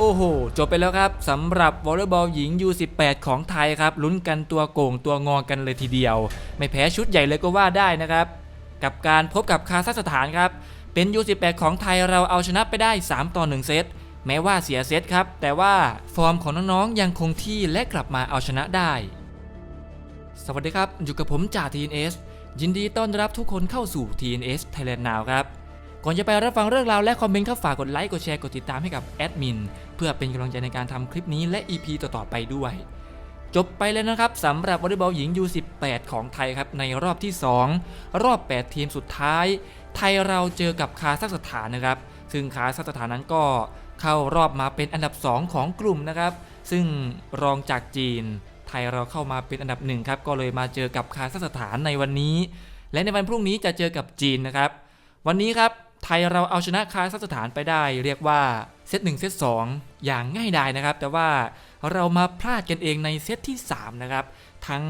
โอ้โห จบไปแล้วครับสำหรับวอลเลย์บอลหญิง U18 ของไทยครับลุ้นกันตัวโก่งตัวงอกันเลยทีเดียว ไม่แพ้ชุดใหญ่เลยก็ว่าได้นะครับ กับการพบกับคาซัคสถานครับ เป็น U18 ของไทยเราเอาชนะไปได้ 3 ต่อ 1 เซตแม้ว่าเสียเซตครับ แต่ว่าฟอร์มของน้องๆยังคงที่และกลับมาเอาชนะได้ สวัสดีครับ อยู่กับผมจ่า TNS ยินดีต้อนรับทุกคนเข้าสู่ TNS Thailand Now ครับ ก่อนจะไปรับฟังเรื่องราวและคอมเมนต์ครับฝากกดไลค์กดแชร์กดติดตามให้กับแอดมินเพื่อเป็นกำลังใจในการทำคลิปนี้และ EP ต่อๆไปด้วย จบไปแล้วนะครับสำหรับวอลเลย์บอลหญิง U18 ของไทยครับในรอบที่ 2 รอบ 8 ทีมสุดท้าย ไทยเราเจอกับคาซัคสถานนะครับ ซึ่งคาซัคสถานนั้นก็เข้ารอบมาเป็นอันดับ 2 ของกลุ่มนะครับ ซึ่งรองจากจีน ไทยเราเข้ามาเป็นอันดับหนึ่งครับก็เลยมาเจอกับคาซัคสถานในวันนี้ และในวันพรุ่งนี้จะเจอกับจีนนะครับ วันนี้ครับ ไทยเราเอาชนะคาซัคสถานไปได้ เรียกว่าเซต1เซต2อย่างง่ายดายนะครับ แต่ว่าเรามาพลาดกันเองในเซตที่ 3 นะครับ ทั้ง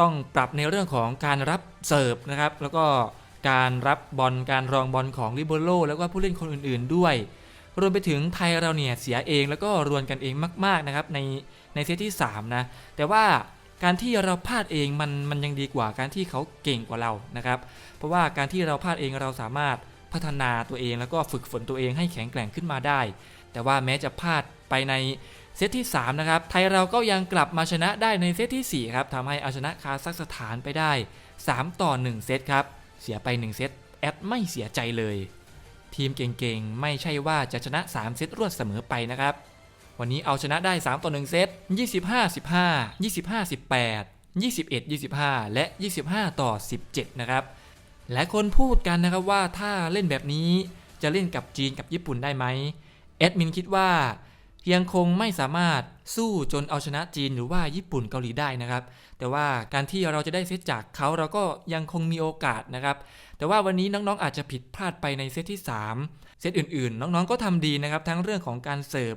ต้องปรับในเรื่องของการรับเสิร์ฟนะครับ แล้วก็การรับบอลการรองบอลของลิเบโรแล้วก็ผู้เล่นคนอื่น ๆ ด้วย รวมไปถึงไทยเราเนี่ยเสียเองแล้วก็รวนกันเองมาก ๆ นะครับ ในในเซตที่ 3 นะ แต่ว่าการที่เราพลาดเองมันมันยังดีกว่าการที่เขาเก่งกว่าเรานะครับ เพราะว่าการที่เราพลาดเองเราสามารถ พัฒนาตัวเองแล้วก็ฝึกฝนตัวเองให้แข็งแกร่งขึ้นมาได้ แต่ว่าแม้จะพลาดไปในเซตที่ 3 นะครับ ไทยเราก็ยังกลับมาชนะได้ในเซตทีสี่ 4 ครับทำให้เอาชนะคาซัคสถานไปได้ 3 ต่อ 1 เซตครับ เสียไป 1 เซตแอดไม่เสียใจเลย ทีมเก่งๆ ไม่ใช่ว่าจะชนะ 3 เซตรวดเสมอไปนะครับ วันนี้เอาชนะได้ 3 ต่อ 1 เซต 25 15 25 18 21 25 และ 25 ต่อ 17 นะครับ หลายคนพูดกันนะครับว่าถ้าเล่นแบบนี้จะเล่นกับจีนกับญี่ปุ่นได้ไหมแอดมินคิดว่ายังคงไม่สามารถสู้จนเอาชนะจีนหรือว่าญี่ปุ่นเกาหลีได้นะครับ แต่ว่าการที่เราจะได้เซตจากเขาเราก็ยังคงมีโอกาสนะครับ แต่ว่าวันนี้น้องๆอาจจะผิดพลาดไปในเซตที่ 3 เซตอื่นๆ น้องๆก็ทำดีนะครับ ทั้งเรื่องของการเสิร์ฟ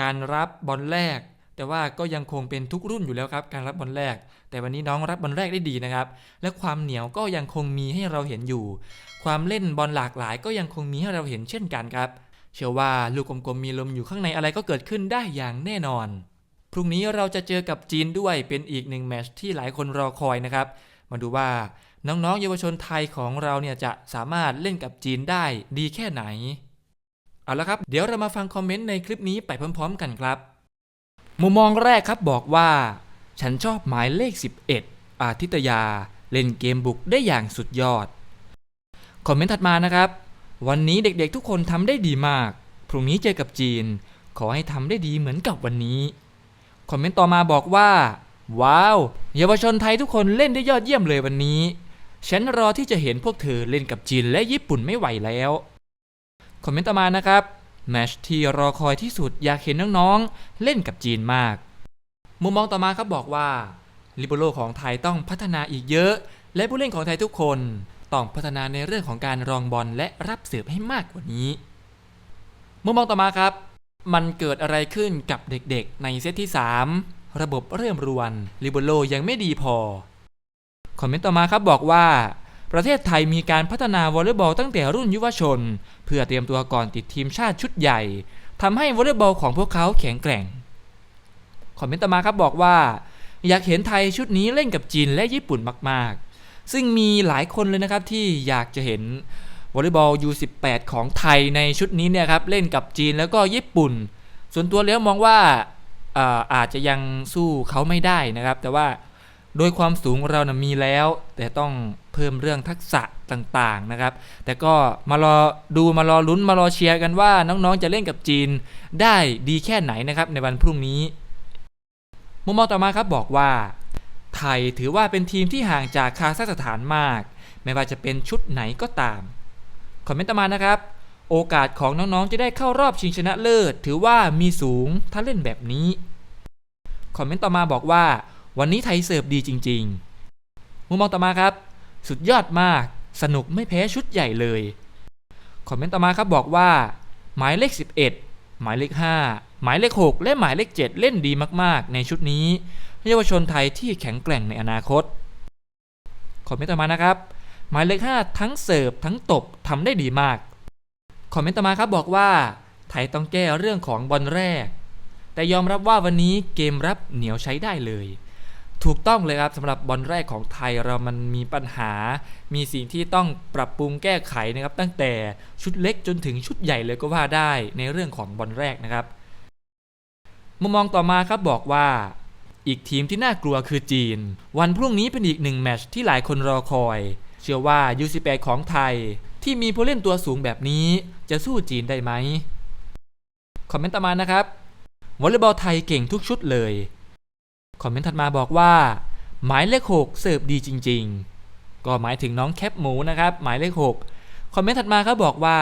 การรับบอลแรก แต่ว่าก็ยังคงเป็นทุกรุ่นอยู่แล้วครับการรับบอลแรก แต่วันนี้น้องรับบอลแรกได้ดีนะครับ และความเหนียวก็ยังคงมีให้เราเห็นอยู่ ความเล่นบอลหลากหลายก็ยังคงมีให้เราเห็นเช่นกันครับ เชื่อว่าลูกกลมๆมีลมอยู่ข้างในอะไรก็เกิดขึ้นได้อย่างแน่นอน พรุ่งนี้เราจะเจอกับจีนด้วยเป็นอีกหนึ่งแมตช์ที่หลายคนรอคอยนะครับ มาดูว่าน้องๆเยาวชนไทยของเราเนี่ยจะสามารถเล่นกับจีนได้ดีแค่ไหน เอาละครับ เดี๋ยวเรามาฟังคอมเมนต์ในคลิปนี้ไปพร้อมๆ กันครับ มุมมองแรกครับบอกว่า ฉันชอบหมายเลข 11 อาทิตยา เล่นเกมบุกได้อย่างสุดยอด คอมเมนต์ถัดมานะครับ วันนี้เด็กๆทุกคนทำได้ดีมาก พรุ่งนี้เจอกับจีน ขอให้ทำได้ดีเหมือนกับวันนี้ คอมเมนต์ต่อมาบอกว่า ว้าว เยาวชนไทยทุกคนเล่นได้ยอดเยี่ยมเลยวันนี้ ฉันรอที่จะเห็นพวกเธอเล่นกับจีนและญี่ปุ่นไม่ไหวแล้ว คอมเมนต์ต่อมานะครับ แมชที่รอคอยที่สุดอยากเห็นน้องๆ เล่นกับจีนมาก มุมมองต่อมาครับบอกว่าลิเบโรของไทยต้องพัฒนาอีกเยอะ และผู้เล่นของไทยทุกคนต้องพัฒนาในเรื่องของการรองบอลและรับเสิร์ฟให้มากกว่านี้มุมมองต่อมาครับ มันเกิดอะไรขึ้นกับเด็กๆ ในเซตที่ 3 ระบบเริ่มรวนลิเบโรยังไม่ดีพอคอมเมนต์ต่อมาครับบอกว่า ประเทศไทยมีการพัฒนาวอลเลย์บอลตั้งแต่รุ่นยุวชน เพื่อเตรียมตัวก่อนติดทีมชาติชุดใหญ่ทำให้วอลเลย์บอลของพวกเขาแข็งแกร่ง คอมเมนต์ต่อมาครับบอกว่า อยากเห็นไทยชุดนี้เล่นกับจีนและญี่ปุ่นมาก ๆ ซึ่งมีหลายคนเลยนะครับที่อยากจะเห็นวอลเลย์บอล U18 ของไทยในชุดนี้เนี่ยครับเล่นกับจีนแล้วก็ญี่ปุ่น ส่วนตัวแล้วมองว่าอาอาจจะยังสู้เขาไม่ได้นะครับ แต่ว่าโดยความสูงเรานะมีแล้ว แต่ต้อง เพิ่มเรื่องทักษะต่างๆนะครับ แต่ก็มารอดูมารอลุ้นมารอเชียร์กันว่าน้องๆจะเล่นกับจีนได้ดีแค่ไหนนะครับในวันพรุ่งนี้ มุมมองต่อมาครับบอกว่า ไทยถือว่าเป็นทีมที่ห่างจากคาซัคสถานมาก ไม่ว่าจะเป็นชุดไหนก็ตาม คอมเมนต์ต่อมานะครับโอกาสของน้องๆ จะได้เข้ารอบชิงชนะเลิศ ถือว่ามีสูงถ้าเล่นแบบนี้ คอมเมนต์ต่อมาบอกว่า วันนี้ไทยเสิร์ฟดีจริง ๆ มุมมองต่อมาครับ สุดยอดมาก สนุกไม่แพ้ชุดใหญ่เลย คอมเมนต์ต่อมาครับบอกว่า หมายเลข 11 หมายเลข 5 หมายเลข 6 และหมายเลข 7 เล่นดีมากๆ ในชุดนี้เยาวชนไทยที่แข็งแกร่งในอนาคต คอมเมนต์ต่อมานะครับ หมายเลข 5 ทั้งเสิร์ฟทั้งตบทำได้ดีมาก คอมเมนต์ต่อมาครับบอกว่า ไทยต้องแก้เรื่องของบอลแรก แต่ยอมรับว่าวันนี้เกมรับเหนียวใช้ได้เลย ถูกต้องเลยครับสำหรับบอลแรกของไทยเรามันมีปัญหา มีสิ่งที่ต้องปรับปรุงแก้ไขนะครับ ตั้งแต่ชุดเล็กจนถึงชุดใหญ่เลยก็ว่าได้ในเรื่องของบอลแรกนะครับมุมมองต่อมาครับบอกว่า อีกทีมที่น่ากลัวคือจีน วันพรุ่งนี้เป็นอีกหนึ่งแมตช์ที่หลายคนรอคอย เชื่อว่า U18 ของไทย ที่มีผู้เล่นตัวสูงแบบนี้ จะสู้จีนได้ไหมคอมเมนต์ต่อมานะครับวอลเลย์บอลไทยเก่งทุกชุดเลย คอมเมนต์ถัดมาบอกว่า หมายเลข6เสิร์ฟดีจริง ๆ ก็หมายถึงน้องแคปหมูนะครับ หมายเลข 6 คอมเมนต์ถัดมาครับบอกว่า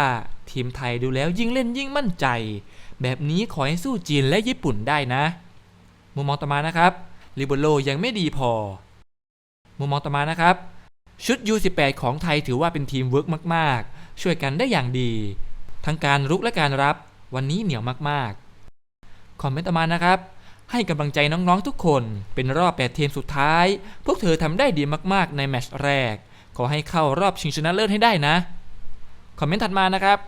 ทีมไทยดูแล้วยิ่งเล่นยิ่งมั่นใจ แบบนี้ขอให้สู้จีนและญี่ปุ่นได้นะ มุมมองต่อมานะครับลิเบโรยังไม่ดีพอ มุมมองต่อมานะครับชุด U18 ของไทยถือว่าเป็นทีมเวิร์กมาก ๆ ช่วยกันได้อย่างดี ทั้งการรุกและการรับ วันนี้เหนียวมาก ๆ คอมเมนต์ต่อมานะครับ ให้กำลังใจน้องๆทุกคน เป็นรอบ 8 ทีมสุดท้าย พวกเธอทำได้ดีมากๆในแมตช์แรก ขอให้เข้ารอบชิงชนะเลิศให้ได้นะ คอมเมนต์ถัดมานะครับ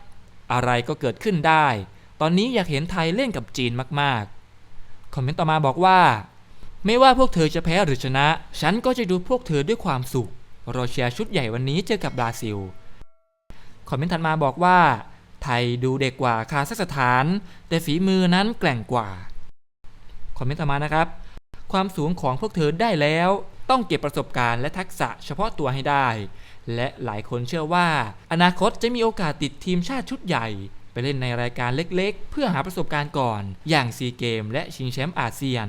อะไรก็เกิดขึ้นได้ ตอนนี้อยากเห็นไทยเล่นกับจีนมากๆ คอมเมนต์ต่อมาบอกว่า ไม่ว่าพวกเธอจะแพ้หรือชนะ ฉันก็จะดูพวกเธอด้วยความสุขรอเชียร์ชุดใหญ่วันนี้เจอกับบราซิล คอมเมนต์ถัดมาบอกว่า ไทยดูเด็กกว่าคาซัคสถาน แต่ฝีมือนั้นแกร่งกว่า คอมเมนต์ต่อมานะครับ ความสูงของพวกเธอได้แล้ว ต้องเก็บประสบการณ์และทักษะเฉพาะตัวให้ได้ และหลายคนเชื่อว่า อนาคตจะมีโอกาสติดทีมชาติชุดใหญ่ ไปเล่นในรายการเล็กๆ เพื่อหาประสบการณ์ก่อน อย่างซีเกมและชิงแชมป์อาเซียน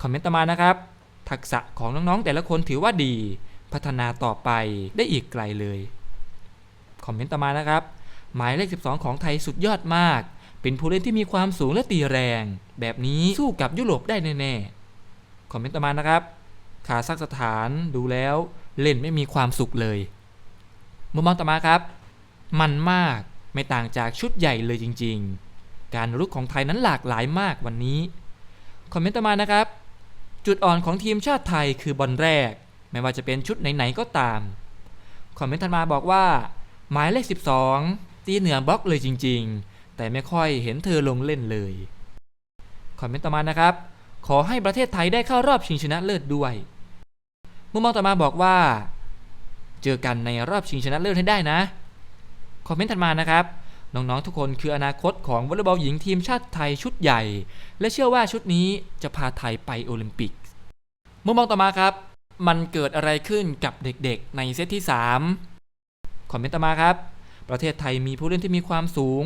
คอมเมนต์ต่อมานะครับ ทักษะของน้องๆแต่ละคนถือว่าดี พัฒนาต่อไปได้อีกไกลเลยคอมเมนต์ต่อมานะครับ หมายเลข 12 ของไทยสุดยอดมาก เป็นผู้เล่นที่มีความสูงและตีแรง แบบนี้สู้กับยุโรปได้แน่ๆ คอมเมนต์ต่อมานะครับคาซัคสถานดูแล้วเล่นไม่มีความสุขเลยมุมมองต่อมาครับ มันมากไม่ต่างจากชุดใหญ่เลยจริง ๆ การรุกของไทยนั้นหลากหลายมากวันนี้ คอมเมนต์ต่อมานะครับ จุดอ่อนของทีมชาติไทยคือบอลแรก ไม่ว่าจะเป็นชุดไหนๆก็ตาม คอมเมนต์ถัดมาบอกว่า หมายเลข 12 ตีเหนือบล็อกเลยจริง ๆ แต่ไม่ค่อยเห็นเธอลงเล่นเลยคอมเมนต์ต่อมานะครับ ขอให้ประเทศไทยได้เข้ารอบชิงชนะเลิศด้วยมุมมองต่อมาบอกว่า เจอกันในรอบชิงชนะเลิศให้ได้นะคอมเมนต์ถัดมานะครับน้องๆทุกคนคืออนาคตของวอลเลย์บอลหญิงทีมชาติไทยชุดใหญ่ และเชื่อว่าชุดนี้จะพาไทยไปโอลิมปิกมุมมองต่อมาครับ มันเกิดอะไรขึ้นกับเด็กๆในเซตที่ 3 คอมเมนต์ต่อมาครับ ประเทศไทยมีผู้เล่นที่มีความสูง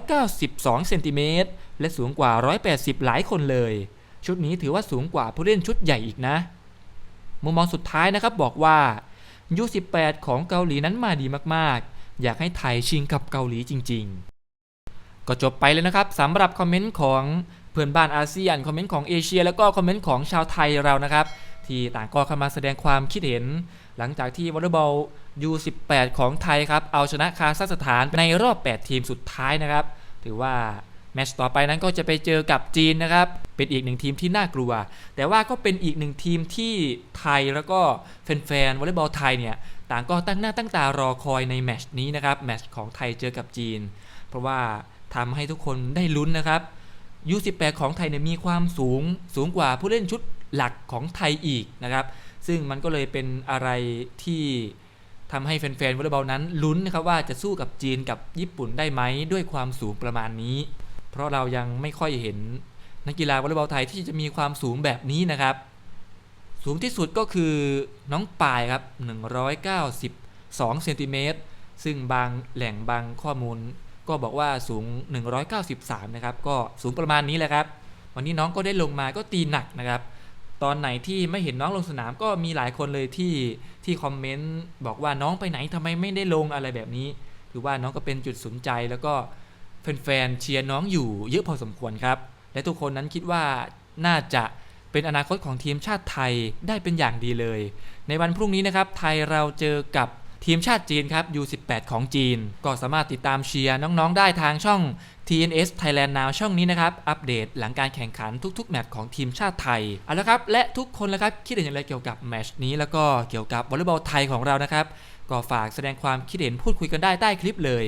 192 เซนติเมตร และสูงกว่า 180 หลายคนเลย ชุดนี้ถือว่าสูงกว่าผู้เล่นชุดใหญ่อีกนะ มุมมองสุดท้ายนะครับบอกว่า U18 ของเกาหลีนั้นมาดีมากๆ อยากให้ไทยชิงกับเกาหลีจริง ๆ ก็จบไปเลยนะครับสำหรับคอมเมนต์ของเพื่อนบ้านอาเซียนคอมเมนต์ของเอเชีย แล้วก็คอมเมนต์ของชาวไทยเรานะครับ ที่ต่างก็เข้ามาแสดงความคิดเห็น หลังจากที่วอลเลย์บอล U18 ของไทยครับ เอาชนะคาซัคสถานในรอบ 8 ทีมสุดท้ายนะครับ ถือว่าแมตช์ต่อไปนั้นก็จะไปเจอกับจีนนะครับ เป็นอีกหนึ่งทีมที่น่ากลัว แต่ว่าก็เป็นอีกหนึ่งทีมที่ไทยแล้วก็แฟนๆวอลเลย์บอลไทยเนี่ย ต่างก็ตั้งหน้าตั้งตารอคอยในแมตช์นี้นะครับ แมตช์ของไทยเจอกับจีน เพราะว่าทำให้ทุกคนได้ลุ้นนะครับ U18 ของไทยเนี่ยมีความสูงสูงกว่าผู้เล่นชุดหลักของไทยอีกนะครับ ซึ่งมันก็เลยเป็นอะไรที่ ทำให้แฟนๆวอลเลย์บอลนั้นลุ้นนะครับว่าจะสู้กับจีนกับญี่ปุ่นได้ไหมด้วยความสูงประมาณนี้ เพราะเรายังไม่ค่อยเห็นนักกีฬาวอลเลย์บอลไทยที่จะมีความสูงแบบนี้นะครับ สูงที่สุดก็คือน้องปายครับ 192เซนติเมตรซึ่งบางแหล่งบางข้อมูล ก็บอกว่าสูง 193 นะครับ ก็สูงประมาณนี้แหละครับ วันนี้น้องก็ได้ลงมาก็ตีหนักนะครับ ตอนไหนที่ไม่เห็นน้องลงสนามก็มีหลายคนเลยที่ที่คอมเมนต์บอกว่าน้องไปไหนทำไมไม่ได้ลงอะไรแบบนี้ ถือว่าน้องก็เป็นจุดสนใจแล้วก็แฟนๆเชียร์น้องอยู่เยอะพอสมควรครับ และทุกคนนั้นคิดว่าน่าจะเป็นอนาคตของทีมชาติไทยได้เป็นอย่างดีเลย ในวันพรุ่งนี้นะครับไทยเราเจอกับ ทีมชาติจีนครับ U18 ของจีน ก็สามารถติดตามเชียร์น้องๆ ได้ทางช่อง TNS Thailand Now ช่องนี้นะครับ อัปเดตหลังการแข่งขันทุกๆ แมตช์ของทีมชาติไทย เอาละครับ และทุกคนแล้ครับ คิดเห็นอย่างไรเกี่ยวกับแมตช์นี้ แล้วก็เกี่ยวกับวอลเลย์บอลไทยของเรานะครับ ก็ฝากแสดงความคิดเห็นพูดคุยกันได้ใต้คลิปเลย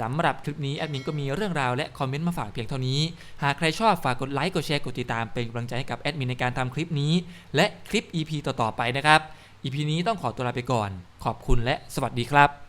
สำหรับคลิปนี้แอดมินก็มีเรื่องราวและคอมเมนต์มาฝากเพียงเท่านี้ หากใครชอบฝากกดไลค์กดแชร์กดติดตามเป็นกำลังใจให้กับแอดมินในการทำคลิปนี้ และคลิป EP ต่อๆไปนะครับ EP นี้ต้องขอตัวลาไปก่อน ขอบคุณและสวัสดีครับ